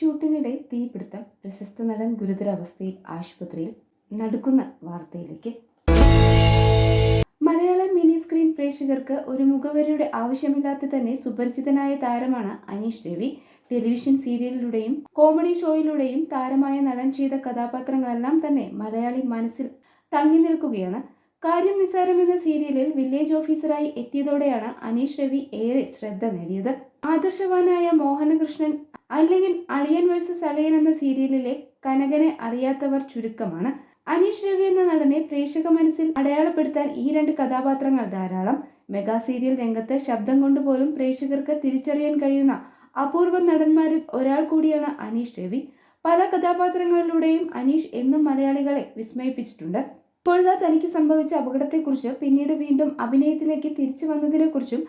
ഷൂട്ടിനിടെ തീപിടുത്തം പ്രശസ്ത നടൻ ഗുരുതരാവസ്ഥയിൽ ആശുപത്രിയിൽ നടക്കുന്ന വാർത്തയിലേക്ക്. മലയാള മിനി സ്ക്രീൻ പ്രേക്ഷകർക്ക് ഒരു മുഖവരിയുടെ ആവശ്യമില്ലാതെ തന്നെ സുപരിചിതനായ താരമാണ് അനീഷ് രവി. ടെലിവിഷൻ സീരിയലിലൂടെയും കോമഡി ഷോയിലൂടെയും താരമായ നടൻ ചെയ്ത കഥാപാത്രങ്ങളെല്ലാം തന്നെ മലയാളി മനസ്സിൽ തങ്ങി നിൽക്കുകയാണ്. കാര്യം നിസാരം എന്ന സീരിയലിൽ വില്ലേജ് ഓഫീസറായി എത്തിയതോടെയാണ് അനീഷ് രവി ഏറെ ശ്രദ്ധ നേടിയത്. ആദർശവാനായ മോഹനകൃഷ്ണൻ അല്ലെങ്കിൽ അളിയൻ വേഴ്സസ് അളിയൻ എന്ന സീരിയലിലെ കനകനെ അറിയാത്തവർ ചുരുക്കമാണ്. അനീഷ് രവി എന്ന നടനെ പ്രേക്ഷക മനസ്സിൽ അടയാളപ്പെടുത്താൻ ഈ രണ്ട് കഥാപാത്രങ്ങൾ ധാരാളം. മെഗാ സീരിയൽ രംഗത്ത് ശബ്ദം കൊണ്ടുപോലും പ്രേക്ഷകർക്ക് തിരിച്ചറിയാൻ കഴിയുന്ന അപൂർവ നടന്മാരിൽ ഒരാൾ കൂടിയാണ് അനീഷ് രവി. പല കഥാപാത്രങ്ങളിലൂടെയും അനീഷ് എന്നും മലയാളികളെ വിസ്മയിപ്പിച്ചിട്ടുണ്ട്. ഇപ്പോഴത്തെ തനിക്ക് സംഭവിച്ച അപകടത്തെക്കുറിച്ച് പിന്നീട് വീണ്ടും അഭിനയത്തിലേക്ക് തിരിച്ചു വന്നതിനെക്കുറിച്ചും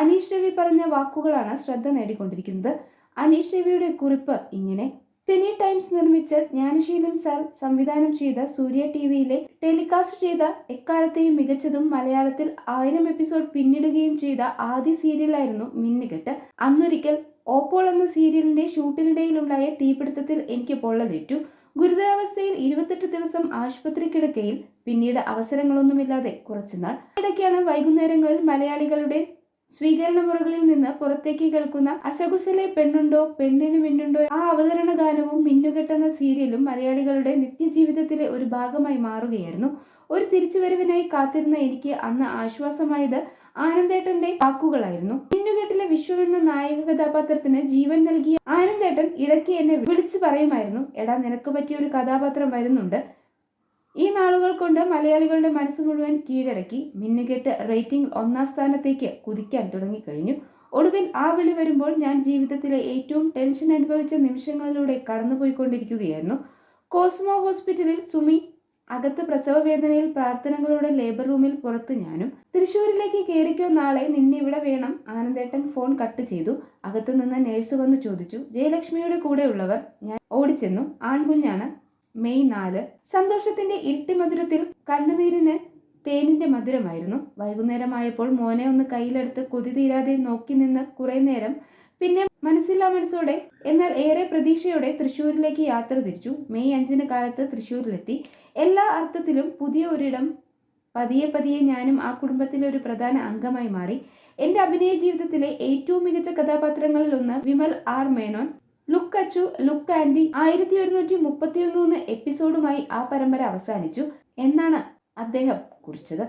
അനീഷ് രവി പറഞ്ഞ വാക്കുകളാണ് ശ്രദ്ധ നേടിക്കൊണ്ടിരിക്കുന്നത്. അനീഷ് രവിയുടെ കുറിപ്പ് ഇങ്ങനെ. സിനി ടൈംസ് നിർമ്മിച്ച ജ്ഞാനശീലൻ സാർ സംവിധാനം ചെയ്ത സൂര്യ ടി വിയിലെ ടെലികാസ്റ്റ് ചെയ്ത എക്കാലത്തെയും മികച്ചതും മലയാളത്തിൽ ആയിരം എപ്പിസോഡ് പിന്നിടുകയും ചെയ്ത ആദ്യ സീരിയലായിരുന്നു മിന്നുകെട്ട്. അന്നൊരിക്കൽ ഓപ്പോൾ എന്ന സീരിയലിന്റെ ഷൂട്ടിനിടയിലുണ്ടായ തീപിടുത്തത്തിൽ എനിക്ക് പൊള്ളലേറ്റു. ഗുരുതരാവസ്ഥയിൽ ഇരുപത്തെട്ട് ദിവസം ആശുപത്രി കിടക്കയിൽ. പിന്നീട് അവസരങ്ങളൊന്നുമില്ലാതെ കുറച്ചുനാൾ. ഇടയ്ക്കാണ് വൈകുന്നേരങ്ങളിൽ മലയാളികളുടെ സ്വീകരണ മുറകളിൽ നിന്ന് പുറത്തേക്ക് കേൾക്കുന്ന അസകുസിലെ പെണ്ണുണ്ടോ പെണ്ണിന് മിന്നുണ്ടോ ആ അവതരണ ഗാനവും മിന്നുകെട്ടെന്ന സീരിയലും മലയാളികളുടെ നിത്യജീവിതത്തിലെ ഒരു ഭാഗമായി മാറുകയായിരുന്നു. ഒരു തിരിച്ചുവരവിനായി കാത്തിരുന്ന എനിക്ക് അന്ന് ആശ്വാസമായത് ആനന്ദേട്ടന്റെ വാക്കുകളായിരുന്നു. മിന്നുകെട്ടിലെ വിഷു എന്ന നായക കഥാപാത്രത്തിന് ജീവൻ നൽകിയ ആനന്ദേട്ടൻ ഇടയ്ക്ക് എന്നെ വിളിച്ചു പറയുമായിരുന്നു എടാ നിനക്ക് പറ്റിയ ഒരു കഥാപാത്രം വരുന്നുണ്ട്. ഈ നാളുകൾ കൊണ്ട് മലയാളികളുടെ മനസ്സ് മുഴുവൻ കീഴടക്കി മിന്നുകെട്ട് റേറ്റിംഗ് ഒന്നാം സ്ഥാനത്തേക്ക് കുതിക്കാൻ തുടങ്ങിക്കഴിഞ്ഞു. ഒടുവിൽ ആ വിളി വരുമ്പോൾ ഞാൻ ജീവിതത്തിലെ ഏറ്റവും ടെൻഷൻ അനുഭവിച്ച നിമിഷങ്ങളിലൂടെ കടന്നുപോയിക്കൊണ്ടിരിക്കുകയായിരുന്നു. കോസ്മോ ഹോസ്പിറ്റലിൽ സുമി അകത്ത് പ്രസവ വേദനയിൽ പ്രാർത്ഥനകളുടെ ലേബർ റൂമിൽ പുറത്ത് ഞാനും. തൃശ്ശൂരിലേക്ക് കയറിക്കോ നാളെ നിന്നിവിടെ വേണം ആനന്ദേട്ടൻ ഫോൺ കട്ട് ചെയ്തു. അകത്തു നിന്ന് നേഴ്സ് വന്ന് ചോദിച്ചു ജയലക്ഷ്മിയുടെ കൂടെയുള്ളവർ? ഞാൻ ഓടിച്ചെന്നു. ആൺകുഞ്ഞാണ്. മെയ് നാല് സന്തോഷത്തിന്റെ ഇരട്ടി മധുരത്തിൽ കണ്ണുനീരിന് തേനിന്റെ മധുരമായിരുന്നു. വൈകുന്നേരമായപ്പോൾ മോനെ ഒന്ന് കയ്യിലെടുത്ത് കൊതി തീരാതെ നോക്കി നിന്ന് കുറെ നേരം പിന്നെ മനസ്സില്ലാ മനസ്സോടെ എന്നാൽ ഏറെ പ്രതീക്ഷയോടെ തൃശ്ശൂരിലേക്ക് യാത്ര തിരിച്ചു. മെയ് അഞ്ചിന് കാലത്ത് തൃശ്ശൂരിലെത്തി. എല്ലാ അർത്ഥത്തിലും പുതിയ ഒരിടം പതിയെ പതിയെ ഞാനും ആ കുടുംബത്തിലെ ഒരു പ്രധാന അംഗമായി മാറി. എന്റെ അഭിനയ ജീവിതത്തിലെ ഏറ്റവും മികച്ച കഥാപാത്രങ്ങളിൽ ഒന്ന് Vimal R Menon. Look Achu look Andy ആയിരത്തി ഒരുന്നൂറ്റി മുപ്പത്തി ഒന്ന് എപ്പിസോഡുമായി ആ പരമ്പര അവസാനിച്ചു. എന്നാണ് അദ്ദേഹം കുറിച്ചത്.